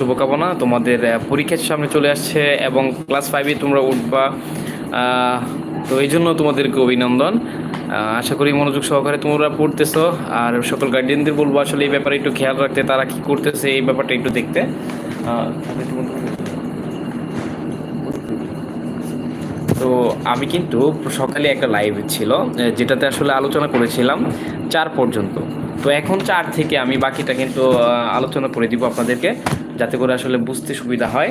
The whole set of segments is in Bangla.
শুভকামনা। তোমাদের পরীক্ষার সামনে চলে আসছে এবং ক্লাস ফাইভে তোমরা উঠবা। তো এই জন্য তোমাদেরকে অভিনন্দন। আশা করি মনোযোগ সহকারে তোমরা পড়তেছো। আর সকল গার্ডিয়ানদের বলব, আসলে এই ব্যাপারে একটু খেয়াল রাখতে, তারা কি করতেছে, এই ব্যাপারটা একটু দেখতে। তো আমি কিন্তু সকালে একটা লাইভ ছিল যেটাতে আসলে আলোচনা করেছিলাম চার পর্যন্ত। তো এখন চার থেকে আমি বাকিটা কিন্তু আলোচনা করে দিব আপনাদেরকে। যাতে করে আসলে বুঝতে সুবিধা হয়।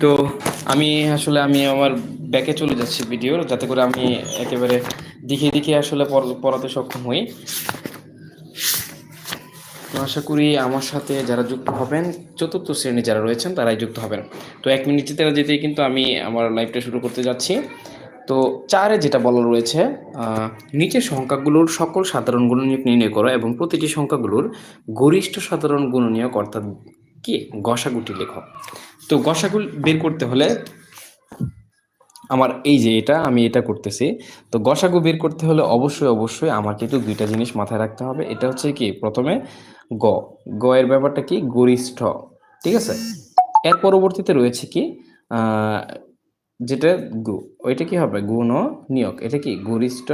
তো আমি আসলে, আমি আমার ব্যাকে চলে যাচ্ছি ভিডিওর যাতে করে আমি একেবারে দেখে দেখে আসলে পড়- পড়াতে সক্ষম হই। তো আশা করি আমার সাথে যারা যুক্ত হবেন, চতুর্থ শ্রেণি যারা রয়েছেন, তারাই যুক্ত হবেন। তো এক মিনিট যেতে যেতেই কিন্তু আমি আমার লাইভটা শুরু করতে যাচ্ছি। তো চারে যেটা বলা রয়েছে নিচের সংখ্যাগুলোর সকল সাধারণ গুণনীয়ক নির্ণয় করো এবং প্রতিটি সংখ্যাগুলোর গরিষ্ঠ সাধারণ গুণনীয়ক অর্থাৎ কি? গসাগুটি লেখো। তো গসাগু বের করতে হলে আমার এই যে এটা, আমি এটা করতেছি। তো গসাগু বের করতে হলে অবশ্যই অবশ্যই আমার কিন্তু দুইটা জিনিস মাথায় রাখতে হবে। এটা হচ্ছে কি? প্রথমে গ। গ এর ব্যাপারটা কি? গরিষ্ঠ। ঠিক আছে? এর পরবর্তীতে রয়েছে কি? যেটা গু, ওইটা কি হবে? গুণ নিয়োগ এটা কি? গরিষ্ঠ,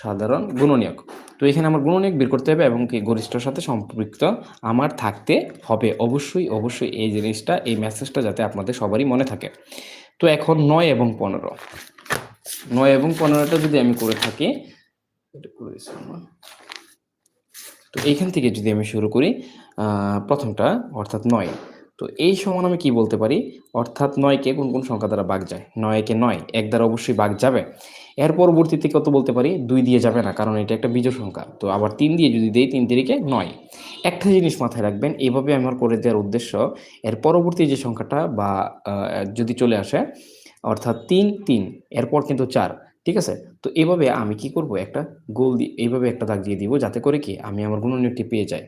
সাধারণ, গুণনীয়ক। তো এখানে আমার গুণনীয়ক বের করতে হবে এবং কি গরিষ্ঠর সাথে সম্পৃক্ত আমার থাকতে হবে। অবশ্যই অবশ্যই এই জিনিসটা, এই মেসেজটা যাতে আপনাদের সবারই মনে থাকে। তো এখন নয় এবং পনেরো। নয় এবং পনেরোটা যদি আমি করে থাকি তো এইখান থেকে যদি আমি শুরু করি প্রথমটা, অর্থাৎ নয়। তো এই সমান আমি কি বলতে পারি? অর্থাৎ নয়কে কোন কোন সংখ্যা দ্বারা বাঘ যায়। নয়কে নয়, এক দ্বারা অবশ্যই বাঘ যাবে। এর পরবর্তীতে কত বলতে পারি? দুই দিয়ে যাবে না, কারণ এটা একটা বীজোড় সংখ্যা। তো আবার তিন দিয়ে যদি দেই, তিন তিরিকে নয়। একটা জিনিস মাথায় রাখবেন এইভাবে আমার করে দেওয়ার উদ্দেশ্য, এর পরবর্তী যে সংখ্যাটা বা যদি চলে আসে, অর্থাৎ তিন তিন, এরপর কিন্তু চার। ঠিক আছে? তো এভাবে আমি কি করব? একটা গোল দিয়ে এইভাবে একটা দাগ দিয়ে দিব যাতে করে কি আমি আমার গুণনীয়কটি পেয়ে যাই।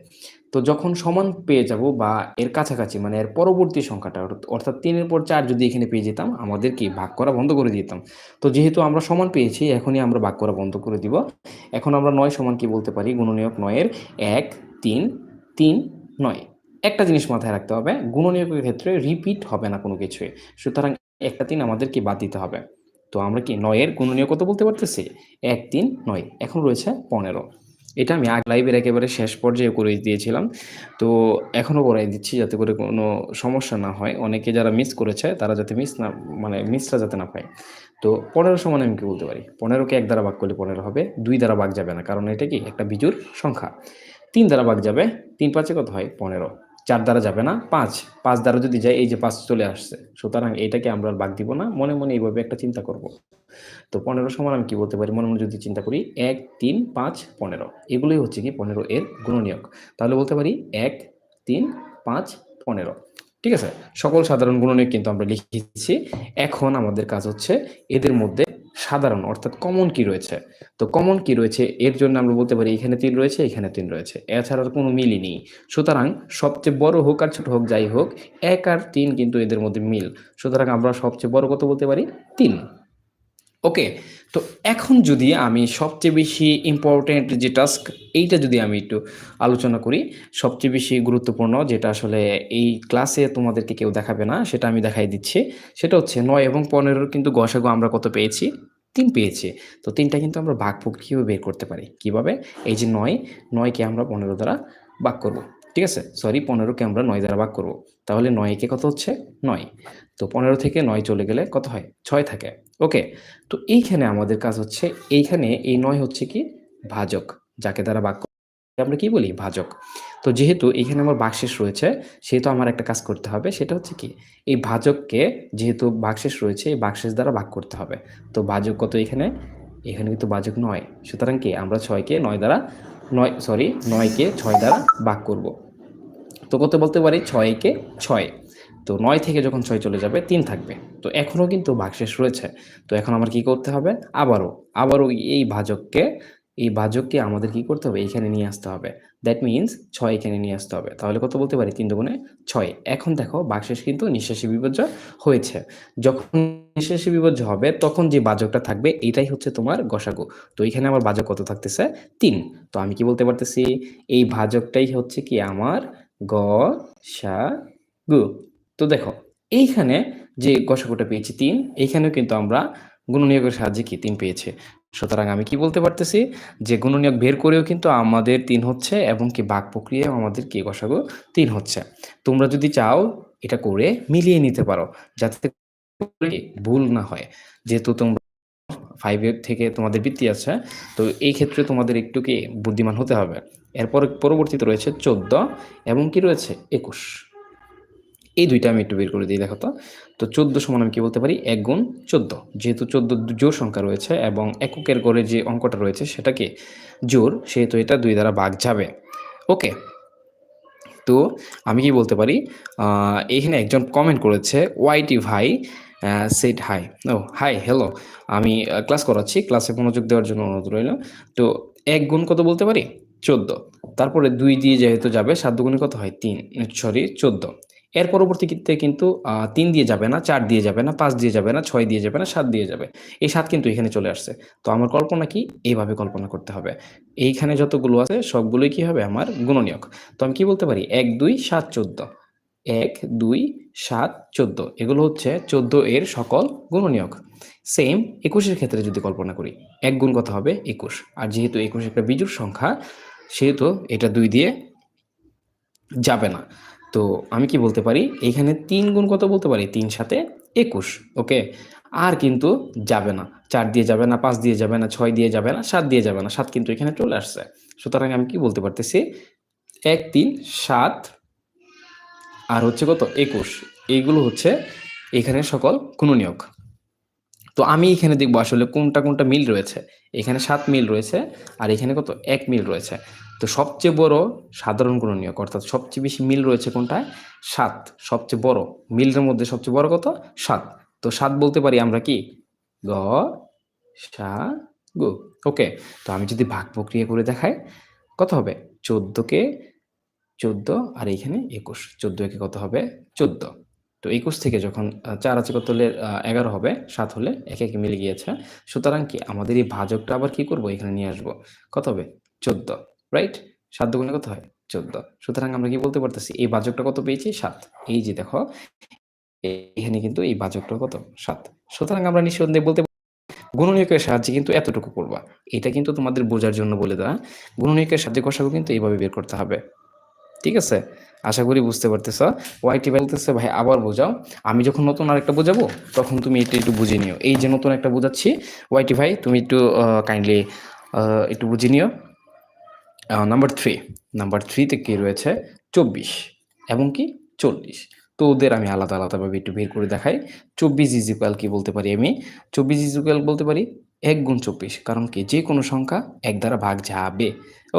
তো যখন সমান পেয়ে যাব বা এর কাছাকাছি মানে এর পরবর্তী সংখ্যাটা, অর্থ- অর্থাৎ তিনের পর চার যদি এখানে পেয়ে যেতাম, আমাদের কি ভাগ করা বন্ধ করে দিতাম। তো যেহেতু আমরা সমান পেয়েছি, এখনই আমরা ভাগ করা বন্ধ করে দিব। এখন আমরা নয় সমান কি বলতে পারি? গুণনীয়ক নয়ের এক, তিন তিন, নয়। একটা জিনিস মাথায় রাখতে হবে, গুণনীয়কের ক্ষেত্রে রিপিট হবে না কোনো কিছুই। সুতরাং একটা তিন আমাদেরকে বাদ দিতে হবে। তো আমরা কি নয়ের গুণনীয় কত বলতে পারতেছি? এক, তিন, নয়। এখন রয়েছে পনেরো। এটা আমি আগ লাইভের একেবারে শেষ পর্যায়ে করে দিয়েছিলাম। তো এখনও করাই দিচ্ছি যাতে করে কোনো সমস্যা না হয়। অনেকে যারা মিস করেছে, তারা যাতে মিস না মানে মিসটা যাতে না পায়। তো পনেরো সমান আমি কি বলতে পারি? পনেরোকে এক দ্বারা ভাগ করলে পনেরো হবে। দুই দ্বারা ভাগ যাবে না। কারণ এটা কি? একটা বিজুর সংখ্যা। তিন দ্বারা ভাগ যাবে। তিন পাঁচে কত হয়? পনেরো। চার দ্বারা যাবে না, পাঁচ। পাঁচ দ্বারা যদি যায়, এই যে পাঁচ চলে আসছে। সুতরাং এটাকে আমরা আর ভাগ দিব না। মনে মনে এইভাবে একটা চিন্তা করব। তো পনেরো সমান আমি কি বলতে পারি? মনে মনে যদি চিন্তা করি, এক, তিন, পাঁচ, পনেরো। এগুলোই হচ্ছে কি পনেরো এর গুণনীয়ক। তাহলে বলতে পারি, এক, তিন, পাঁচ, পনেরো। ঠিক আছে? সকল সাধারণ গুণনীয়ক কিন্তু আমরা লিখেছি। এখন আমাদের কাজ হচ্ছে এদের মধ্যে সাধারণ, অর্থাৎ কমন কি রয়েছে। তো কমন কি রয়েছে, এর জন্য আমরা বলতে পারি এখানে তিন রয়েছে, এখানে তিন রয়েছে। এছাড়া কোনো মিলই নেই। সুতরাং সবচেয়ে বড় হোক আর ছোট হোক, যাই হোক, এক আর তিন কিন্তু এদের মধ্যে মিল। সুতরাং আমরা সবচেয়ে বড় কত বলতে পারি? তিন। ওকে তো এখন যদি আমি সবচেয়ে বেশি ইম্পর্টেন্ট যে টাস্ক এইটা যদি আমি একটু আলোচনা করি, সবচেয়ে বেশি গুরুত্বপূর্ণ যেটা আসলে এই ক্লাসে তোমাদেরকে কেউ দেখাবে না, সেটা আমি দেখাই দিচ্ছি। সেটা হচ্ছে নয় এবং পনেরোর কিন্তু গসাগু আমরা কত পেয়েছি? তিন পেয়েছি। তো তিনটা কিন্তু আমরা ভাগ কীভাবে বের করতে পারি? কীভাবে? এই যে নয়, নয়কে আমরা পনেরো দ্বারা ভাগ করব। ঠিক আছে? সরি পনেরোকে আমরা নয় দ্বারা ভাগ করব। তাহলে নয়কে কত হচ্ছে? নয়। তো পনেরো থেকে নয় চলে গেলে কত হয়? ছয় থাকে। ওকে তো এইখানে আমাদের কাজ হচ্ছে, এইখানে এই নয় হচ্ছে কি? ভাজক, যাকে দ্বারা ভাগ আমরা কি বলি? ভাজক। তো যেহেতু এখানে আমার বাকশেষ রয়েছে, সেহেতু আমার একটা কাজ করতে হবে, সেটা হচ্ছে কি? এই ভাজককে যেহেতু বাকশেষ রয়েছে, এই বাকশেষ দ্বারা ভাগ করতে হবে। তো ভাজক কত এখানে? এখানে কিন্তু বাজক নয়। সুতরাং কি? আমরা ছয়কে নয় দ্বারা নয় সরি নয়কে ছয় দ্বারা ভাগ করব। তো কত বলতে পারি? ছয় ছয়কে ছয়। তো নয় থেকে যখন ছয় চলে যাবে, তিন থাকবে। তো এখনও কিন্তু ভাগশেষ রয়েছে। তো এখন আমার কি করতে হবে? আবারও আবারও এই ভাজককে এই ভাজককে আমাদের কি করতে হবে? এইখানে নিয়ে আসতে হবে। দ্যাট মিন্স ছয় এখানে নিয়ে আসতে হবে। তাহলে কত বলতে পারি? তিন দুগুণে ছয়। এখন দেখো ভাগশেষ কিন্তু নিঃশ্বাসী বিপর্য হয়েছে। যখন নিঃশ্বাসী বিপর্য হবে, তখন যে বাজকটা থাকবে, এটাই হচ্ছে তোমার গসাগু। তো এখানে আমার বাজক কত থাকতেছে? তিন। তো আমি কি বলতে পারতেছি? এই ভাজকটাই হচ্ছে কি আমার গ, সা, গু। তো দেখো, এইখানে যে গসাগুটা পেয়েছি তিন, এইখানেও কিন্তু আমরা গুণনীয়কের সাহায্যে কি তিন পেয়েছে? সুতরাং আমি কি বলতে পারতেছি? যে গুণনীয়ক বের করেও কিন্তু আমাদের তিন হচ্ছে এবং কি বাক প্রক্রিয়াও আমাদের কি গসাগু তিন হচ্ছে। তোমরা যদি চাও এটা করে মিলিয়ে নিতে পারো, যাতে ভুল না হয়। যেহেতু তোমরা ফাইভের থেকে তোমাদের বৃত্তি আছে। তো এই ক্ষেত্রে তোমাদের একটু কি বুদ্ধিমান হতে হবে। এরপর পরবর্তীতে রয়েছে চোদ্দ এবং কি রয়েছে একুশ। এই দুইটা আমি একটু বের করে দিই, দেখো তো। তো চোদ্দ সমান আমি কি বলতে পারি? এক গুণ চোদ্দ। যেহেতু চোদ্দ জোর সংখ্যা রয়েছে এবং এককের গড়ে যে অঙ্কটা রয়েছে সেটাকে জোর সেহেতু এটা দুই দ্বারা ভাগ যাবে। ওকে। তো আমি কি বলতে পারি? এখানে একজন কমেন্ট করেছে ওয়াইটি ভাই সেট হাই ও হাই হ্যালো আমি ক্লাস করাচ্ছি ক্লাসে মনোযোগ দেওয়ার জন্য অনুরোধ রইল। তো এক গুণ কত বলতে পারি? চোদ্দ। তারপরে দুই দিয়ে যেহেতু যাবে, সাত দুগুণে কত হয়? তিন। সরি চোদ্দ। এর পরবর্তীতে কিন্তু তিন দিয়ে যাবে না, চার দিয়ে যাবে না, পাঁচ দিয়ে যাবে না, ছয় দিয়ে যাবে না, সাত দিয়ে যাবে। এই সাত কিন্তু এখানে চলে আসছে। তো আমার কল্পনা কি? এইভাবে কল্পনা করতে হবে। এইখানে যতগুলো আছে, সবগুলোই কি হবে? আমার গুণনীয়ক। তো আমি কি বলতে পারি? এক, দুই, সাত, চোদ্দ। এক, দুই, সাত, চোদ্দ। এগুলো হচ্ছে চোদ্দ এর সকল গুণনীয়ক। সেম একুশের ক্ষেত্রে যদি কল্পনা করি, এক গুণ কত হবে? একুশ। আর যেহেতু একুশ একটা বিজুর সংখ্যা, সেহেতু এটা দুই দিয়ে যাবে না। তো আমি কি বলতে পারি? এখানে তিন গুণ কত বলতে পারি? তিন সাথে একুশ। ওকে? আর কিন্তু যাবে না। চার দিয়ে যাবে না, পাঁচ দিয়ে যাবে না, ছয় দিয়ে যাবে না, সাত দিয়ে যাবে না। সাত কিন্তু এখানে চলে আসছে। সুতরাং আমি কি বলতে পারতেছি? এক, তিন, সাত আর হচ্ছে কত? একুশ। এইগুলো হচ্ছে এখানে সকল কোনো নিয়োগ। তো আমি এখানে দেখব আসলে কোনটা কোনটা মিল রয়েছে। এখানে সাত মিল রয়েছে আর এখানে কত? এক মিল রয়েছে। তো সবচেয়ে বড় সাধারণ কোনো নিয়োগ, অর্থাৎ সবচেয়ে বেশি মিল রয়েছে কোনটায়? সাত। সবচেয়ে বড় মিলের মধ্যে সবচেয়ে বড় কত? সাত। তো সাত বলতে পারি আমরা কি? গ, সা, গু। ওকে। তো আমি যদি ভাগ প্রক্রিয়া করে দেখাই, কত হবে? চোদ্দকে চোদ্দ আর এইখানে একুশ। চোদ্দ একে কত হবে? চোদ্দ। তো একুশ থেকে যখন চার আছে কত হলে এগারো হবে, সাত হলে একে একে মিলে গিয়েছে। সুতরাং কি আমাদের এই ভাজকটা আবার কি করব? এখানে নিয়ে আসব। কত হবে? চোদ্দ রাইট সাত দুগুণে কত হয়? চোদ্দ। সুতরাং আমরা কি বলতে পারতেছি, এই বাজকটা কত পেয়েছি? সাত। এই যে দেখো, এখানে কিন্তু এই বাজকটা কত? সাত। সুতরাং আমরা নিঃসন্দেহে বলতে গুণনীয়কের সাহায্যে কিন্তু এতটুকু করবা। এটা কিন্তু তোমাদের বোঝার জন্য বলে দেওয়া। গুণনীয়কের সাহায্যে কষাগু কিন্তু এইভাবে বের করতে হবে। ঠিক আছে? আশা করি বুঝতে পারতেছ। ওয়াইটি বলতেছে, ভাই, আবার বোঝাও। আমি যখন নতুন আরেকটা বোঝাবো, তখন তুমি এটা একটু বুঝে নিও। এই যে নতুন একটা বোঝাচ্ছি ওয়াইটি ভাই, তুমি একটু কাইন্ডলি একটু বুঝে নিও। নাম্বার থ্রি নাম্বার থ্রিতে কি রয়েছে? চব্বিশ, এবং কি? চল্লিশ। তো ওদের আমি আলাদা, আলাদাভাবে একটু বের করে দেখাই। চব্বিশ ইজিক্যাল কি বলতে পারি আমি? চব্বিশ ইজিক্যাল বলতে পারি এক গুণ চব্বিশ, কারণ কি? যে কোনো সংখ্যা এক দ্বারা ভাগ যাবে।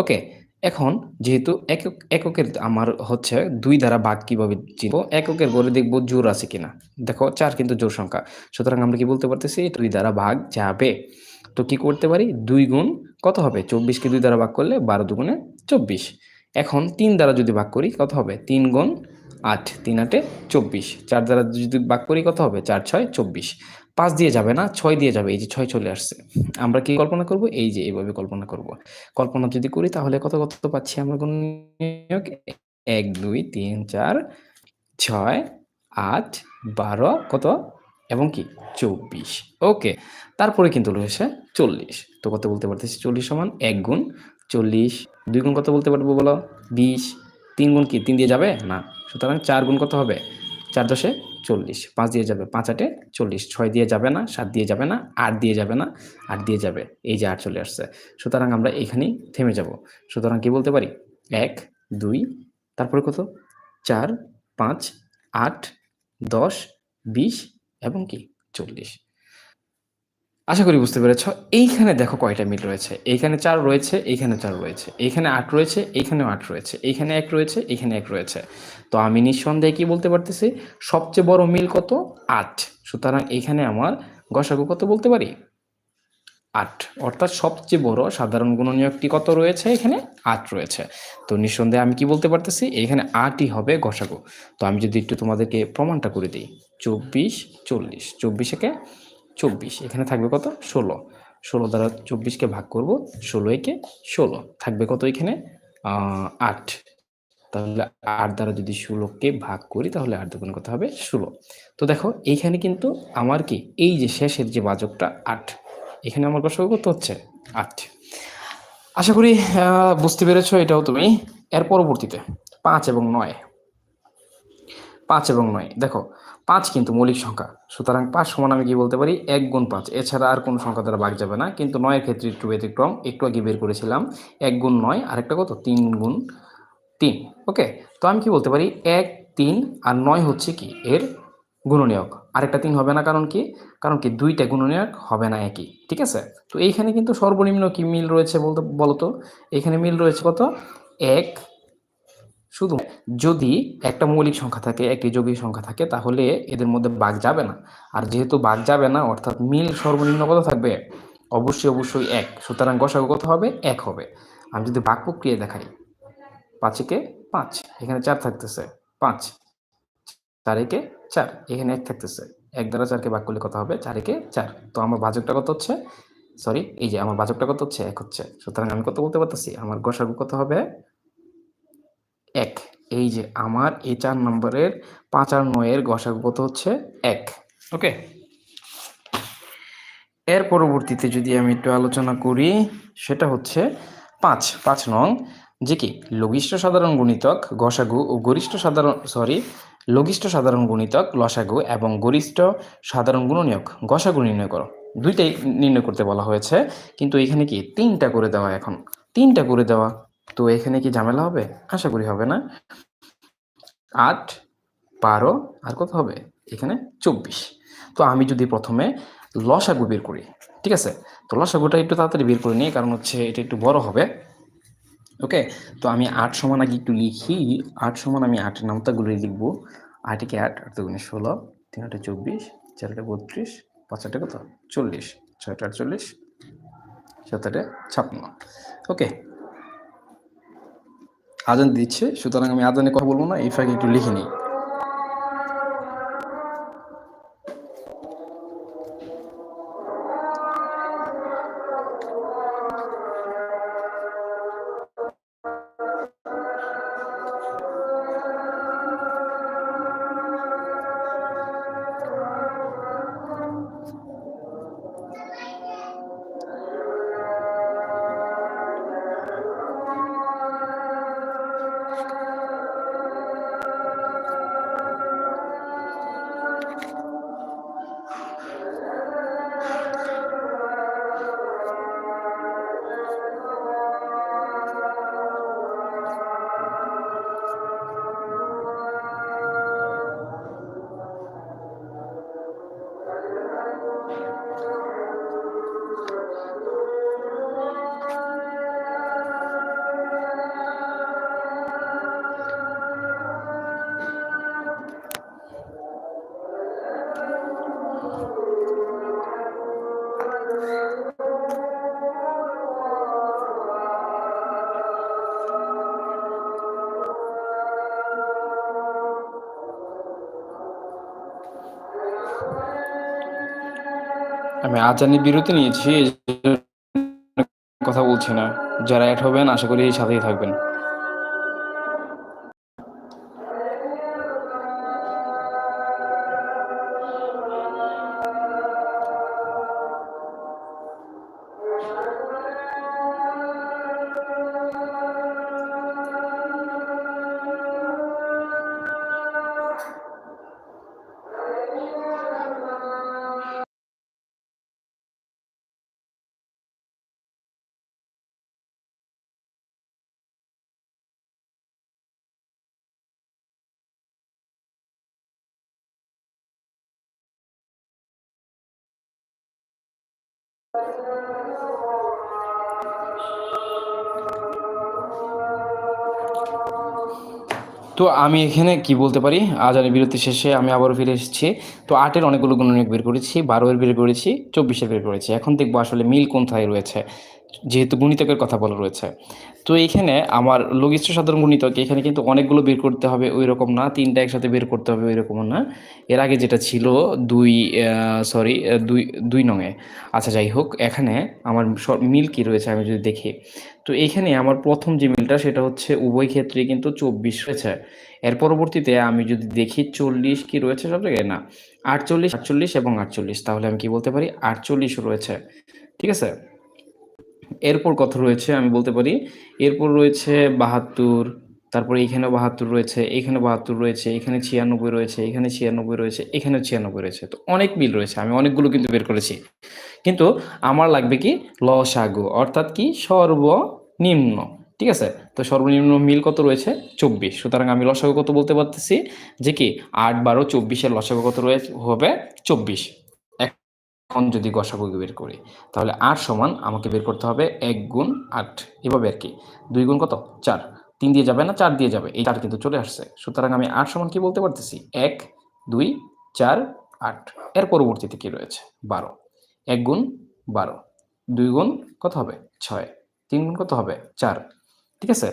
ওকে এখন যেহেতু একক, এককের আমার হচ্ছে দুই দ্বারা ভাগ কীভাবে চিনব? এককের গড়ে দেখব জোর আছে কিনা। দেখো, চার কিন্তু জোর সংখ্যা। সুতরাং আমরা কি বলতে পারতেছি? দুই দ্বারা ভাগ যাবে। তো কি করতে পারি? দুই গুণ কত হবে? চব্বিশকে দুই দ্বারা ভাগ করলে বারো দুগুণে চব্বিশ। এখন তিন দ্বারা যদি ভাগ করি, কত হবে? তিন গুণ আট, তিন আটে চব্বিশ। চার দ্বারা যদি ভাগ করি, কত হবে? চার, ছয়, চব্বিশ। পাঁচ দিয়ে যাবে না, ছয় দিয়ে যাবে, এই যে ছয় চলে আসছে। আমরা কি কল্পনা করব? এই যে এইভাবে কল্পনা করব। কল্পনা যদি করি, তাহলে কত কত পাচ্ছি আমরা কোন এক, দুই, তিন, চার, ছয়, আট, বারো, কত? এবং কি? চব্বিশ। ওকে, তারপরে কিন্তু রয়েছে চল্লিশ। তো কত বলতে পারতেছি? চল্লিশ সমান এক গুণ চল্লিশ। দুই গুণ কত বলতে পারব বলো? বিশ। তিন গুণ কি? তিন দিয়ে যাবে? না। সুতরাং চার গুণ কত হবে? চার দশে চল্লিশ। পাঁচ দিয়ে যাবে পাঁচ আটে চল্লিশ। ছয় দিয়ে যাবে না, সাত দিয়ে যাবে না, আট দিয়ে যাবে না, আট দিয়ে যাবে। এই যে আট চলে আসছে। সুতরাং আমরা এখানেই থেমে যাব। সুতরাং কি বলতে পারি? এক, দুই, তারপরে কত? চার, পাঁচ, আট, দশ, বিশ এবং কি? চল্লিশ। আশা করি বুঝতে পেরেছ, এইখানে দেখো কয়টা মিল রয়েছে। এইখানে চার রয়েছে, এইখানে চার রয়েছে। এইখানে আট রয়েছে, এইখানেও আট রয়েছে। এইখানে এক রয়েছে, এইখানে এক রয়েছে। তো আমি নিঃসন্দেহে কি বলতে পারতেছি? সবচেয়ে বড় মিল কত? আট। সুতরাং এইখানে আমার গসাগু কত বলতে পারি? আট। অর্থাৎ সবচেয়ে বড় সাধারণ গুণনীয়কটি কত রয়েছে? এখানে আট রয়েছে। তো নিঃসন্দেহে আমি কি বলতে পারতেছি? এখানে আটই হবে গসাগু। তো আমি যদি একটু তোমাদেরকে প্রমাণটা করে দিই। চব্বিশ, চল্লিশ। চব্বিশকে চব্বিশ, এখানে থাকবে কত? ষোলো। ষোলো দ্বারা চব্বিশকে ভাগ করব, ষোলো একে ষোলো। থাকবে কত এখানে? আট। তাহলে আট দ্বারা যদি ষোলোকে ভাগ করি, তাহলে আট দুগুণ কত হবে? ষোলো। তো দেখো, এইখানে কিন্তু আমার কি? এই যে শেষের যে বাজকটা আট। এখানে আমার কষ্ট কত হচ্ছে, আট। আশা করি বুঝতে পেরেছ এটাও তুমি। এর পরবর্তীতে, পাঁচ এবং নয়। পাঁচ এবং নয়। দেখো, পাঁচ কিন্তু মৌলিক সংখ্যা। সুতরাং পাঁচ সমান আমি কি বলতে পারি? এক গুণ পাঁচ। এছাড়া আর কোনো সংখ্যা দ্বারা ভাগ যাবে না। কিন্তু নয়ের ক্ষেত্রে একটু ব্যতিক্রম। একটু আগে বের করেছিলাম। এক গুণ নয়, আরেকটা কত? তিন গুণ তিন। ওকে? তো আমি কি বলতে পারি? এক, তিন আর নয় হচ্ছে কি? এর গুণনীয়ক। আরেকটা তিন হবে না কারণ কি? কারণ কি? দুইটা গুণনীয়ক হবে না একই। ঠিক আছে? তো এইখানে কিন্তু সর্বনিম্ন কি মিল রয়েছে বলতে, বলতো? এখানে মিল রয়েছে কত? এক শুধু যদি একটা মৌলিক সংখ্যা থাকে, একটি যৌগিক সংখ্যা থাকে, তাহলে এদের মধ্যে বাঘ যাবে না। আর যেহেতু বাঘ যাবে না, অর্থাৎ মিল সর্বনিম্ন কত থাকবে? অবশ্যই অবশ্যই এক। সুতরাং গসাগু কত হবে? এক হবে। আমি যদি বাঘ প্রক্রিয়া দেখাই পাঁচেকে পাঁচ, এখানে চার থাকতেছে, পাঁচ। চার একে চার, এখানে এক থাকতেছে। এক দ্বারা চারকে ভাগ করলে কত হবে? চার একে চার। তো আমার বাজকটা কত হচ্ছে? সরি এই যে আমার বাজকটা কত হচ্ছে? এক হচ্ছে। সুতরাং আমি কত বলতে পারতেছি? আমার গসাগু কত হবে? এক। এই যে আমার, এই চার নম্বরের পাঁচ আর নয়ের গসাগু কত হচ্ছে এক। ওকে। এর পরবর্তীতে যদি আমি একটু আলোচনা করি, সেটা হচ্ছে পাঁচ। পাঁচ নং, যে কি? লঘিষ্ঠ সাধারণ গুণিতক গসাগু ও গরিষ্ঠ সাধারণ, সরি, লঘিষ্ঠ সাধারণ গুণিতক লসাগু এবং গরিষ্ঠ সাধারণ গুণনীয়ক গসাগু নির্ণয় করো। দুইটাই নির্ণয় করতে বলা হয়েছে, কিন্তু এখানে কি? তিনটা করে দেওয়া এখন। তিনটা করে দেওয়া। তো এখানে কি ঝামেলা হবে? আশা করি হবে না। আট, বারো, আর কত হবে? এখানে চব্বিশ। তো আমি যদি প্রথমে লসাগু বের করি, ঠিক আছে? তো লসাগুটা একটু তাড়াতাড়ি বের করে নিই, কারণ হচ্ছে এটা একটু বড় হবে। ওকে? তো আমি আট সমান আগে একটু লিখি। আট সমান আমি আটের নামতাগুলো লিখব। আটকে আট আট দুগুণে ষোলো, তিন আটে চব্বিশ চারটে বত্রিশ, পাঁচ আটে কত? চল্লিশ। ছয়টা আটচল্লিশ, সাত আটে ছাপ্পান্ন। ওকে? আজান দিচ্ছে সুতরাং আমি আজানে কথা বলব না এই ফাঁকে একটু লিখে নিই। আমি আজানি বিরতি নিয়েছি কথা বলছি না। যারা অ্যাড হবেন, আশা করি এই সাথেই থাকবেন। তো আমি এখানে কি বলতে পারি? আজানের বিরতি শেষে আমি আবারও ফিরে এসেছি। তো আটের অনেকগুলো গুণনীয়ক বের করেছি বারোয়ের বের করেছি, চব্বিশের বের করেছি। এখন দেখব আসলে মিল কোনথায় রয়েছে। যেহেতু গুণিতকের কথা বলা রয়েছে। তো এখানে আমার লঘিষ্ঠ সাধারণ গুণিতক, এখানে কিন্তু অনেকগুলো বের করতে হবে ওই রকম না, তিনটা একসাথে বের করতে হবে ওই রকম না। এর আগে যেটা ছিল দুই সরি দুই দুই নঙে। আচ্ছা যাই হোক, এখানে আমার মিল কি রয়েছে আমি যদি দেখি। তো এইখানে আমার প্রথম যে মিলটা, সেটা হচ্ছে উভয় ক্ষেত্রে কিন্তু চব্বিশ রয়েছে। এর পরবর্তীতে আমি যদি দেখি, চল্লিশ কি রয়েছে সব জায়গায়? না, আটচল্লিশ আটচল্লিশ এবং আটচল্লিশ। তাহলে আমি কি বলতে পারি? আটচল্লিশ রয়েছে। ঠিক আছে? এরপর কত রয়েছে আমি বলতে পারি? এরপর রয়েছে বাহাত্তর, তারপরে এখানে বাহাত্তর রয়েছে এখানে বাহাত্তর রয়েছে, এখানে ছিয়ানব্বই রয়েছে, এখানে ছিয়ানব্বই রয়েছে এখানে ছিয়ানব্বই রয়েছে। তো অনেক মিল রয়েছে, আমি অনেকগুলো কিন্তু বের করেছি। কিন্তু আমার লাগবে কি? লসাগু, অর্থাৎ কি? সর্বনিম্ন, ঠিক আছে? তো সর্বনিম্ন মিল কত রয়েছে? চব্বিশ। সুতরাং আমি লসাগু কত বলতে পারতেছি? যে কি? আট বারো চব্বিশের লসাগু কত রয়েছে হবে? চব্বিশ। এখন যদি গসাগু বের করি, তাহলে আট সমান আমাকে বের করতে হবে এক গুণ আট। এভাবে আর কি। দুই গুণ কত? চার। তিন দিয়ে যাবে না? চার দিয়ে যাবে। এই চার কিন্তু চলে আসছে। সুতরাং আমি আট সমান কি বলতে পারতেছি? এক, দুই, চার, আট। এর পরবর্তীতে কি রয়েছে? বারো। এক গুণ বারো। দুই গুণ কত হবে? ছয়। তিন গুণ কত হবে? চার। ঠিক আছে?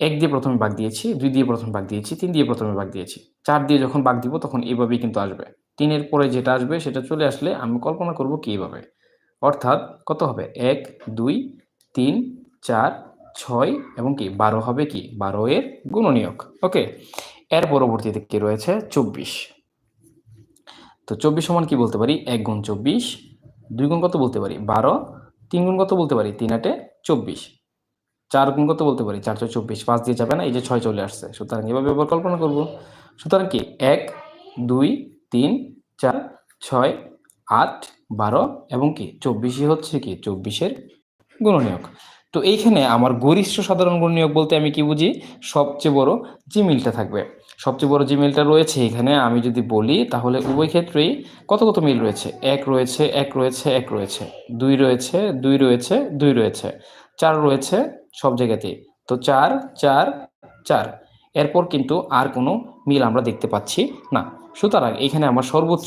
এক দিয়ে প্রথমে ভাগ দিয়েছি, দুই দিয়ে প্রথমে ভাগ দিয়েছি, তিন দিয়ে প্রথমে ভাগ দিয়েছি। চার দিয়ে যখন ভাগ দিব, তখন এইভাবেই কিন্তু আসবে। তিনের পরে যেটা আসবে সেটা চলে আসলে আমি কল্পনা করব কি এইভাবে অর্থাৎ কত হবে? এক, দুই, তিন, চার, ছয় এবং কি? বারো হবে কি? বারো এর গুণনীয়ক। ওকে? এর পরবর্তীতে কি রয়েছে? চব্বিশ। তো চব্বিশ সমান কি বলতে পারি? এক গুণ চব্বিশ। দুই গুণ কত বলতে পারি? বারো। তিন গুণ কত বলতে পারি? তিন আটে চব্বিশ। চার গুণ কত বলতে পারি? চারশো চব্বিশ। পাঁচ দিয়ে যাবে না? এই যে ছয় চলে আসছে। সুতরাং এভাবে এবার কল্পনা করব। সুতরাং কি? এক, দুই তিন, চার, ছয়, আট, বারো এবং কি? চব্বিশই হচ্ছে কি? চব্বিশের গুণনীয়ক। তো এইখানে আমার গরিষ্ঠ সাধারণ গুণনীয়ক বলতে আমি কি বুঝি? সবচেয়ে বড় যে মিলটা থাকবে। সবচেয়ে বড় যে মিলটা রয়েছে এখানে আমি যদি বলি, তাহলে উভয় ক্ষেত্রেই কত কত মিল রয়েছে? এক রয়েছে এক রয়েছে এক রয়েছে। দুই রয়েছে দুই রয়েছে দুই রয়েছে। চার রয়েছে সব জায়গাতেই। তো চার চার চার। এরপর কিন্তু আর কোনো মিল আমরা দেখতে পাচ্ছি না। সুতরাং এখানে আমার সর্বোচ্চ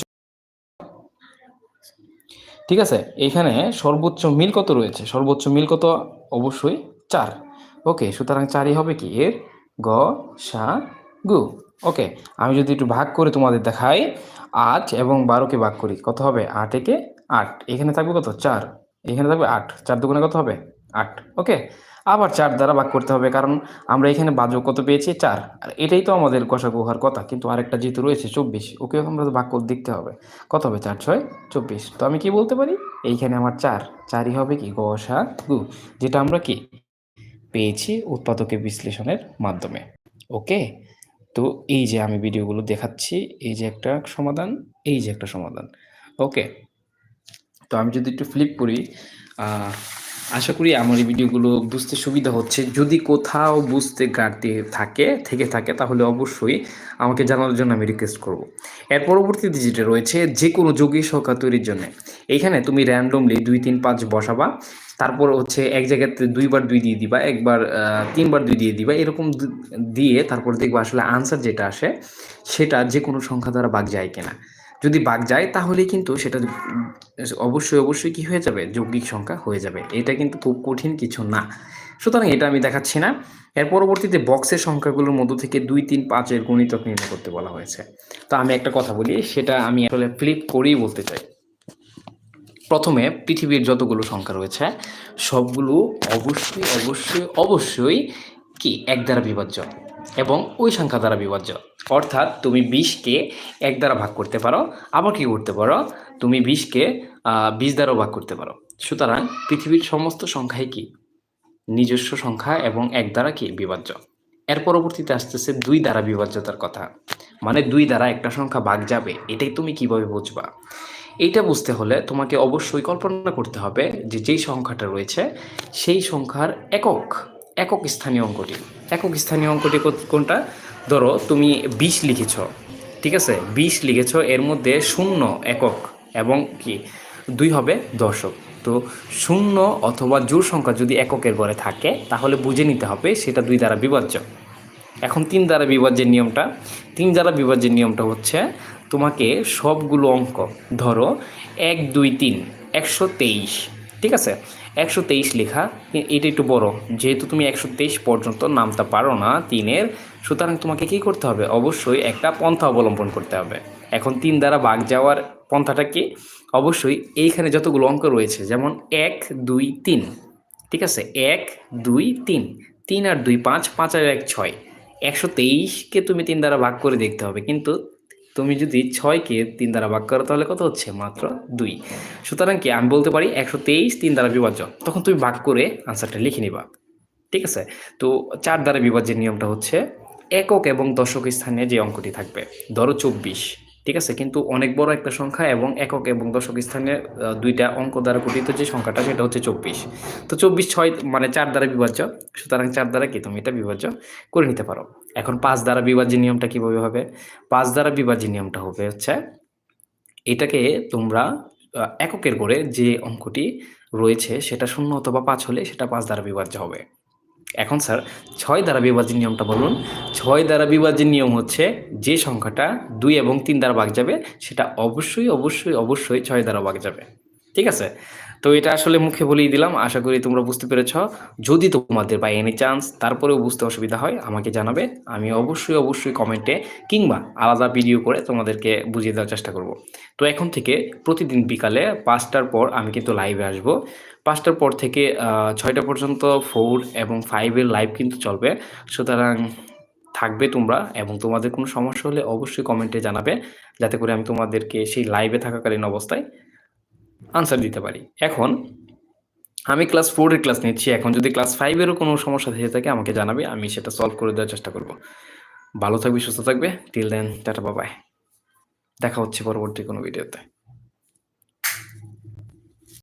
ঠিক আছে, এখানে সর্বোচ্চ মিল কত রয়েছে? সর্বোচ্চ মিল কত? অবশ্যই চার। ওকে, সুতরাং চারই হবে কি? এর গ, সা, গু। ওকে, আমি যদি একটু ভাগ করে তোমাদের দেখাই, আট এবং বারোকে ভাগ করি, কত হবে? আট একে আট। এখানে থাকবে কত? চার। এখানে থাকবে আট। চার দুগুণে কত হবে? আট। ওকে আবার চার দ্বারা ভাগ করতে হবে, কারণ আমরা এখানে বাজক কত পেয়েছি? চার। আর এটাই তো আমাদের কষাকু হওয়ার কথা, কিন্তু আরেকটা যেহেতু রয়েছে, চব্বিশ। ওকে আমরা তো ভাগ করে দেখতে হবে। কত হবে? চার, ছয়, চব্বিশ। তো আমি কি বলতে পারি? এইখানে আমার চার। চারই হবে কি? গসা গু যেটা আমরা কি পেয়েছি উৎপাদকের বিশ্লেষণের মাধ্যমে। ওকে? তো এই যে আমি ভিডিওগুলো দেখাচ্ছি, এই যে একটা সমাধান, এই যে একটা সমাধান। ওকে? তো আমি যদি একটু ফ্লিপ করি আশা করি আমার এই ভিডিওগুলো বুঝতে সুবিধা হচ্ছে। যদি কোথাও বুঝতে ঘাটতি থাকে, থেকে থাকে, তাহলে অবশ্যই আমাকে জানানোর জন্য আমি রিকোয়েস্ট করব। এর পরবর্তীতে যেটা রয়েছে যে কোনো যৌগিক সংখ্যা তৈরির জন্য। এইখানে তুমি র্যান্ডমলি দুই, তিন, পাঁচ বসাবা। তারপর হচ্ছে এক জায়গাতে দুইবার দুই দিয়ে দিবা, একবার তিনবার দুই দিয়ে দিবা। এরকম দিয়ে তারপর দেখবা আসলে আনসার যেটা আসে, সেটা যে কোনো সংখ্যা দ্বারা বাগ যায় কিনা। যদি বাগ যায়, তাহলে কিন্তু সেটা অবশ্যই অবশ্যই কি হয়ে যাবে? যৌগিক সংখ্যা হয়ে যাবে। এটা কিন্তু খুব কঠিন কিছু না। সুতরাং এটা আমি দেখাচ্ছি না। এর পরবর্তীতে বক্সের সংখ্যাগুলোর মধ্য থেকে দুই, তিন পাঁচের গণিতক নির্ণয় করতে বলা হয়েছে। তো আমি একটা কথা বলি, সেটা আমি আসলে ফ্লিপ করেই বলতে চাই। প্রথমে পৃথিবীর যতগুলো সংখ্যা রয়েছে, সবগুলো অবশ্যই অবশ্যই অবশ্যই কি? এক দ্বারা বিভাজ্য। এবং ওই সংখ্যা দ্বারা বিভাজ্য। অর্থাৎ তুমি বিশকে এক দ্বারা ভাগ করতে পারো, আবার কি করতে পারো? তুমি বিশকে বিশ দ্বারাও ভাগ করতে পারো। সুতরাং পৃথিবীর সমস্ত সংখ্যাই কি? নিজস্ব সংখ্যা এবং এক দ্বারা কি? বিভাজ্য। এর পরবর্তীতে আসতেছে দুই দ্বারা বিভাজ্যতার কথা। মানে দুই দ্বারা একটা সংখ্যা ভাগ যাবে, এটাই তুমি কীভাবে বুঝবা? এইটা বুঝতে হলে তোমাকে অবশ্যই কল্পনা করতে হবে যে যেই সংখ্যাটা রয়েছে, সেই সংখ্যার একক একক স্থানীয় অঙ্কটি। একক স্থানীয় অঙ্কটি কোনটা? ধরো, তুমি বিশ লিখেছ, ঠিক আছে? বিশ লিখেছ, এর মধ্যে শূন্য একক এবং কি? দুই হবে দশক তো শূন্য অথবা জোর সংখ্যা যদি এককের ঘরে থাকে, তাহলে বুঝে নিতে হবে সেটা দুই দ্বারা বিভাজ্য। এখন তিন দ্বারা বিভাজ্যের নিয়মটা। তিন দ্বারা বিভাজ্যের নিয়মটা হচ্ছে, তোমাকে সবগুলো অঙ্ক, ধরো, এক, দুই, তিন, একশো তেইশ ঠিক আছে? একশো তেইশ লেখা এটা একটু বড়। যেহেতু তুমি একশো তেইশ পর্যন্ত নামতে পারো না তিনের, সুতরাং তোমাকে কি করতে হবে? অবশ্যই একটা পন্থা অবলম্বন করতে হবে। এখন তিন দ্বারা বাগ যাওয়ার পন্থাটা কি? অবশ্যই এইখানে যতগুলো অঙ্ক রয়েছে, যেমন এক, দুই, তিন। ঠিক আছে? এক, দুই, তিন। তিন আর দুই, পাঁচ পাঁচ আর এক, ছয়। একশো তেইশকে তুমি তিন দ্বারা ভাগ করে দেখতে হবে। কিন্তু তুমি যদি ছয়কে তিন দ্বারা ভাগ করো, তাহলে কত হচ্ছে? মাত্র দুই। সুতরাং কি আমি বলতে পারি, একশো তেইশ তিন দ্বারা বিভাজ্য। তখন তুমি ভাগ করে আনসারটা লিখে নিবা। ঠিক আছে? তো চার দ্বারা বিভাজ্যের নিয়মটা হচ্ছে, একক এবং দশক স্থানে যে অঙ্কটি থাকবে, ধরো চব্বিশ। ঠিক আছে? কিন্তু অনেক বড় একটা সংখ্যা এবং একক এবং দশক স্থানে দুইটা অঙ্ক দ্বারা গঠিত যে সংখ্যাটা, সেটা হচ্ছে চব্বিশ। তো চব্বিশ ছয় মানে চার দ্বারা বিভাজ্য, সুতরাং চার দ্বারা কি তুমি এটা বিভাজ্য করে নিতে পারো। এখন পাঁচ দ্বারা বিভাজ্যের নিয়মটা কীভাবে হবে? পাঁচ দ্বারা বিভাজ্যের নিয়মটা হবে হচ্ছে, এটাকে তোমরা এককের করে যে অঙ্কটি রয়েছে, সেটা শূন্য অথবা পাঁচ হলে সেটা পাঁচ দ্বারা বিভাজ্য হবে। এখন স্যার, ছয় দ্বারা বিভাজ্যের নিয়মটা বলুন। ছয় দ্বারা বিভাজ্যের নিয়ম হচ্ছে যে সংখ্যাটা দুই এবং তিন দ্বারা ভাগ যাবে, সেটা অবশ্যই অবশ্যই অবশ্যই ছয় দ্বারা ভাগ যাবে। ঠিক আছে? তো এটা আসলে মুখে বলেই দিলাম, আশা করি তোমরা বুঝতে পেরেছ। যদি তোমাদের বা এনি চান্স তারপরেও বুঝতে অসুবিধা হয়, আমাকে জানাবে। আমি অবশ্যই অবশ্যই কমেন্টে কিংবা আলাদা ভিডিও করে তোমাদেরকে বুঝিয়ে দেওয়ার চেষ্টা করব। তো এখন থেকে প্রতিদিন বিকালে পাঁচটার পর আমি কিন্তু লাইভে আসব। পাঁচটার পর থেকে ছয়টা পর্যন্ত ফোর এবং ফাইভের লাইভ কিন্তু চলবে। সুতরাং থাকবে তোমরা এবং তোমাদের কোনো সমস্যা হলে অবশ্যই কমেন্টে জানাবে, যাতে করে আমি তোমাদেরকে সেই লাইভে থাকাকালীন অবস্থায় আনসার দিতে পারি। এখন আমি ক্লাস ফোরের ক্লাস নিচ্ছি। এখন যদি ক্লাস ফাইভেরও কোনো সমস্যা থেকে থাকে, আমাকে জানাবে, আমি সেটা সলভ করে দেওয়ার চেষ্টা করব। ভালো থাকবে, সুস্থ থাকবে। টিল দেন টাটা বাবাই দেখা হচ্ছে পরবর্তী কোনো ভিডিওতে